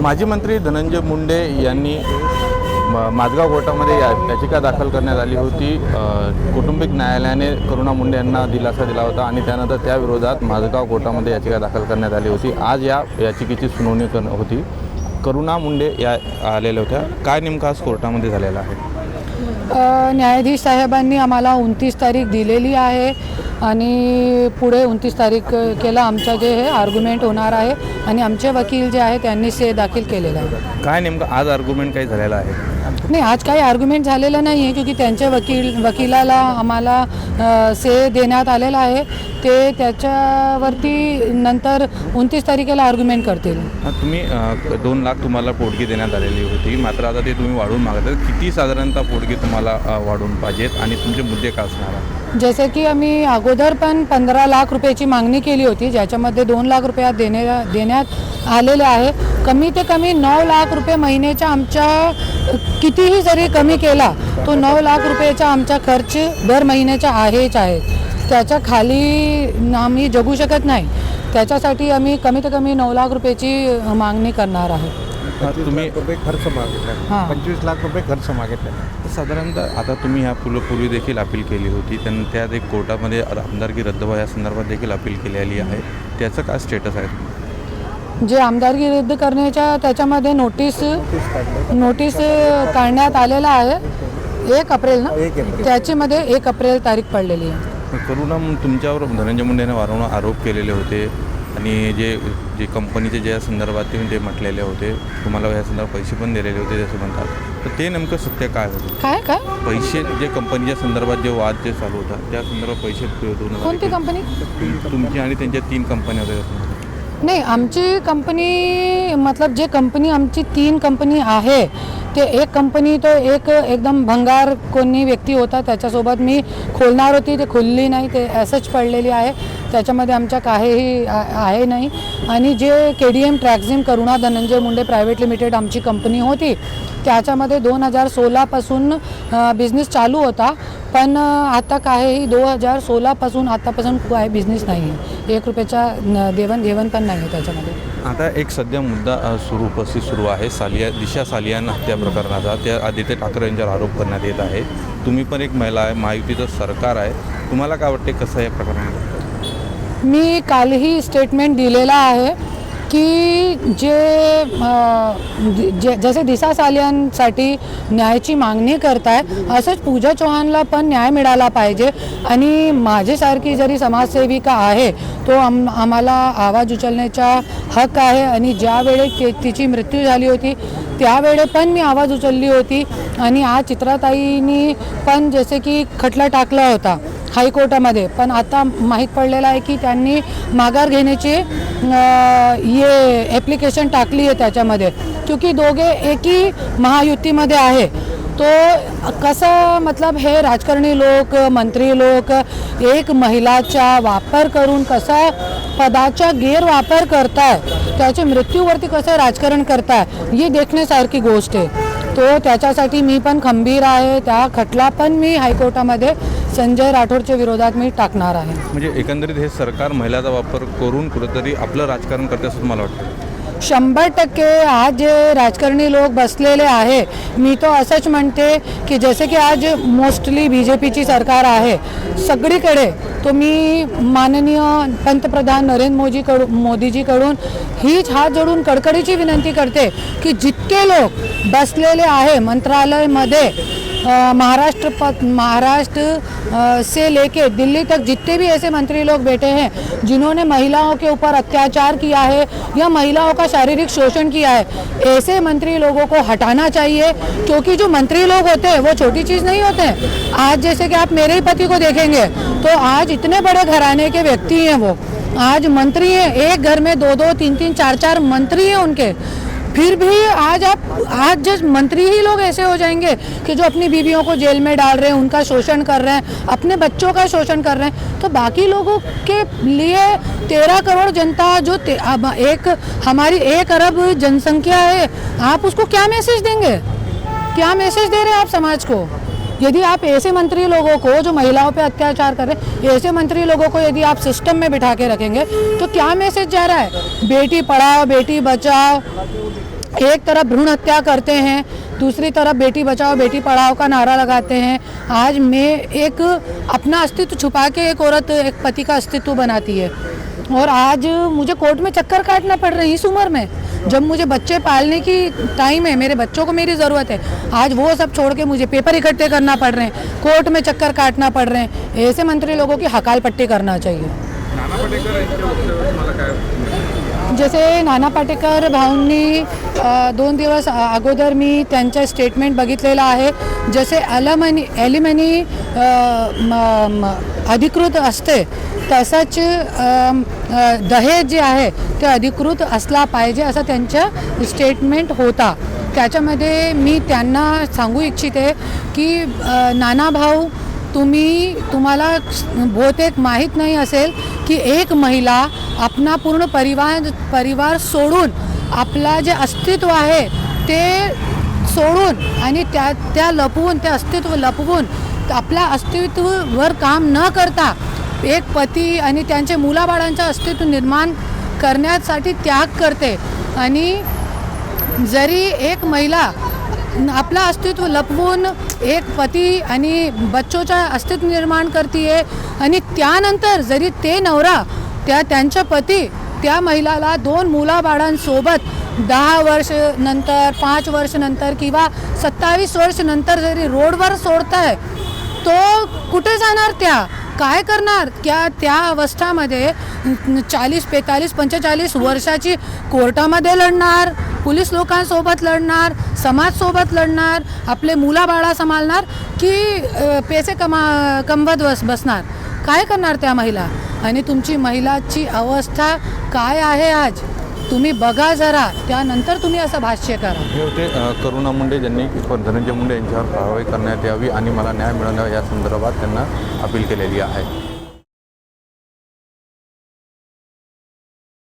माजी मंत्री धनंजय मुंडे यांनी म- माझगाव कोर्टामध्ये या याचिका दाखल करण्यात आली होती. कौटुंबिक न्यायालयाने करुणा मुंडे यांना दिलासा दिला होता आणि त्यानंतर त्याविरोधात माझगाव कोर्टामध्ये याचिका दाखल करण्यात आली होती. आज या याचिकेची सुनावणी कर होती. करुणा मुंडे या आलेल्या होत्या. काय नेमकं आज कोर्टामध्ये झालेलं आहे? न्यायाधीश साहेबांनी आम्हाला उनतीस तारीख दिलेली आहे. आणि पुढे उनतीस तारीख केला आमचं जे हे आर्ग्युमेंट होणार आहे. आणि आमचे वकील जे आहे त्यांनी से दाखल केलेलं आहे. काय नेमकं आज आर्ग्युमेंट काही झालेलं आहे? नाही आज काही आर्ग्युमेंट झालेलं नाही आहे क्योंकि त्यांच्या वकील वकिलाला आम्हाला से देण्यात आलेला आहे. ते त्याच्यावरती नंतर उनतीस तारखेला आर्ग्युमेंट करतील. तुम्ही दोन लाख तुम्हाला पोटगी देण्यात आलेली होती. मात्र आता ते तुम्ही वाढवून मागत किती साधारणतः पोटगी तुम्हाला वाढवून पाहिजेत आणि तुमचे मुद्दे काय असणार जसे की आम्ही अगोदर पण पंधरा लाख रुपयाची मागणी केली होती ज्याच्यामध्ये दोन लाख रुपयात देणे देण्यात आलेले आहे. कमी ते कमी नऊ लाख रुपये महिन्याच्या आमच्या कितीही जरी कमी केला तो नऊ लाख रुपयाचा आमचा खर्च दर महिन्याचा आहेच आहे. त्याच्याखाली आम्ही जगू शकत नाही. त्याच्यासाठी आम्ही कमीत कमी नऊ लाख रुपयाची मागणी करणार आहे. तुम्ही तुम्ही रुपये खर्च मागितला हां. पंचवीस लाख रुपये खर्च मागितला साधारणतः आता तुम्ही ह्या पूर्व पूर्वी देखील अपील केली होती. त्यानं त्यात एक कोर्टामध्ये आमदारकी रद्द व्हा या संदर्भात देखील अपील केलेली आहे. त्याचं काय स्टेटस आहे? जे आमदारकी रद्द करण्याच्या त्याच्यामध्ये नोटीस नोटीस काढण्यात आलेला आहे. एक अप्रिल ना? एप्रिल. त्याच्यामध्ये एक अप्रिल तारीख पडलेली आहे. करुणा तुमच्यावर धनंजय मुंडे यांनी वारंवार आरोप केलेले होते आणि जे जे कंपनीचे ज्या संदर्भात ते म्हटलेले होते तुम्हाला या संदर्भात पैसे पण दिलेले होते जसे म्हणतात. तर ते नेमकं सत्य काय होतं? काय काय? पैसे जे कंपनीच्या संदर्भात जे वाद जे चालू होता त्या संदर्भात पैसे कोणती कंपनी तुम- तुमची आणि त्यांच्या तीन कंपन्या होत्या नाही आमची कंपनी मतलब जे कंपनी आमची तीन कंपनी आहे ते एक कंपनी तो एक एकदम भंगार कोणी व्यक्ती होता त्याच्यासोबत मी खोलणार होती ते खुलली नाही ते असंच पडलेली आहे त्याच्यामध्ये आमच्या काहीही आहे नाही. आणि जे के डी एम ट्रॅक्झिम करुणा धनंजय मुंडे प्रायव्हेट लिमिटेड आमची कंपनी होती त्याच्यामध्ये दोन हजार सोळापासून बिझनेस चालू होता. पण आता काहीही दोन हजार सोळापासून आतापासून काय बिझनेस नाही आहे एक रुपयाचा न- देवणघेवण पण नाही आहे त्याच्यामध्ये. आता एक सध्या मुद्दा सुरू उपस्थित सुरू आहे. सालिया दिशा सालियान हत्या प्रकरणाचा. त्या आदित्य ठाकरे यांच्यावर आरोप करण्यात येत आहे. तुम्ही पण एक महिला आहे महायुतीचं सरकार आहे. तुम्हाला काय वाटते कसं या प्रकरणात? मी कालही स्टेटमेंट दिलेला आहे. की जे जे जसे दिसा सालियांसाठी न्यायाची मागणी करताय असंच पूजा चव्हाणला पण न्याय मिळाला पाहिजे. आणि माझ्यासारखी जरी समाजसेविका आहे तो आम आम्हाला आवाज उचलण्याचा हक्क आहे. आणि ज्यावेळी के तिची मृत्यू झाली होती त्यावेळे पण मी आवाज उचलली होती. आणि आज चित्राताईनी पण जसे की खटला टाकला होता. हायकोर्टामध्ये. पण आता माहीत पडलेलं आहे की त्यांनी माघार घेण्याची ये ॲप्लिकेशन टाकली आहे त्याच्यामध्ये. क्योंकि दोघे एकी महायुतीमध्ये आहे. तो कसं मतलब हे राजकारणी लोक मंत्री लोक एक महिलाचा वापर करून कसा पदाचा गैरवापर करताय त्याच्या मृत्यूवरती कसं राजकारण करताय ही देखण्यासारखी गोष्ट आहे. तो त्याच्यासाठी मी पण खंबीर आहे त्या खटला पण मी हायकोर्टामध्ये संजय राठोडच्या विरोधात मी टाकणार आहे. म्हणजे एकंदरीत हे सरकार महिलाचा वापर करून कुठेतरी आपलं राजकारण करते असं मला वाटतं. शंभर टक्के आज जे राजकारणी लोक बसलेले आहे. मी तो असंच म्हणते की जसे की आज मोस्टली बी जे पीची सरकार आहे. सगळीकडे तो मी माननीय पंतप्रधान नरेंद्र मोदीकडून मोदीजीकडून हीच हात जोडून कडकडीची विनंती करते की जितके लोक बसलेले आहे मंत्रालयमध्ये महाराष्ट्र महाराष्ट्र से लेके दिल्ली तक जितने भी ऐसे मंत्री लोग बैठे हैं, जिन्होंने महिलाओं के ऊपर अत्याचार किया है या महिलाओं का शारीरिक शोषण किया है, ऐसे मंत्री लोगों को हटाना चाहिए, क्योंकि जो मंत्री लोग होते हैं, वो छोटी चीज़ नहीं होते हैं। आज जैसे कि आप मेरे ही पति को देखेंगे तो आज इतने बड़े घराने के व्यक्ति हैं वो। आज मंत्री हैं, एक घर में दो दो, तीन तीन, चार चार मंत्री हैं उनके। फिर भी आज आप, आज जज मंत्री ही लोग ऐसे हो जाएँगे कि जो अपनी बीवियों को जेल में डाल रहे हैं, उनका शोषण कर रहे हैं, अपने बच्चों का शोषण कर रहे हैं तो बाकी लोगों के लिए तेरह करोड़ जनता जो एक, हमारी एक अरब जनसंख्या है, आप उसको क्या मैसेज देंगे? क्या मैसेज दे रहे हैं आप समाज को? यदि आप ऐसे मंत्री लोगों को, जो महिलाओं पे अत्याचार कर रहे हैं, ऐसे मंत्री लोगों को यदि आप सिस्टम में बिठा के रखेंगे तो क्या मैसेज जा रहा है? बेटी पढ़ाओ, बेटी बचाओ। एक तरफ़ भ्रूण हत्या करते हैं, दूसरी तरफ़ बेटी बचाओ, बेटी पढ़ाओ का नारा लगाते हैं। आज मैं एक अपना अस्तित्व छुपा के एक औरत, एक पति का अस्तित्व बनाती है। और आज मुझे कोर्ट में चक्कर काटना पड़ रहा है, इस उम्र में। जब मुझे बच्चे पालने की टाइम है मेरे बच्चों को मेरी ज़रूरत है आज वो सब छोड़ के मुझे पेपर इकट्ठे करना पड़ रहे हैं कोर्ट में चक्कर काटना पड़ रहे हैं ऐसे मंत्री लोगों की हकाल पट्टी करना चाहिए। जसे नाना पाटेकर भाऊंनी दोन दिवस अगोदर मी स्टेटमेंट बघितलेलं आहे. जसे अ, म- म- अधिकृत असते तसंच दहेज जे आहे ते अधिकृत असला पाहिजे असा त्यांचा स्टेटमेंट होता. त्याच्यामध्ये मी त्यांना सांगू इच्छिते की नाना भाऊ तुम्ही तुम्हाला बहुतेक माहीत नाही असेल की एक महिला आपला पूर्ण परिवार परिवार सोडून आपला जे अस्तित्व आहे ते सोडून आणि त्या त्या लपवून ते अस्तित्व लपवून आपल्या अस्तित्ववर काम न करता एक पती आणि त्यांचे मुलाबाळांच्या अस्तित्व निर्माण करण्यासाठी त्याग करते. आणि जरी एक महिला आपला अस्तित्व लपवून एक पती आणि बच्चोच्या अस्तित्व निर्माण करते आणि त्यानंतर जरी ते नवरा त्या त्यांच्या पती त्या महिलाला दोन मुलाबाळांसोबत दहा वर्ष नंतर पाच वर्ष नंतर किंवा सत्तावीस वर्ष नंतर जरी रोडवर सोडताय तो कुठे जाणार त्या? काय करणार? त्या त्या अवस्थामध्ये चाळीस बेतालीस पंचेचाळीस वर्षाची कोर्टामध्ये लढणार पोलीस लोकांसोबत लढणार समाजसोबत लढणार आपले मुलाबाळा सांभाळणार की पैसे कमा कमवत बस बसणार? काय करणार त्या महिला? आणि तुमची महिलाची अवस्था काय आहे आज? तुम्ही बघा जरा त्यानंतर तुम्ही असं भाष्य करा. हे होते करुणा मुंडे ज्यांनी धनंजय मुंडे यांच्यावर कारवाई करण्यात यावी आणि मला न्याय मिळावा या संदर्भात त्यांना अपील केलेली आहे.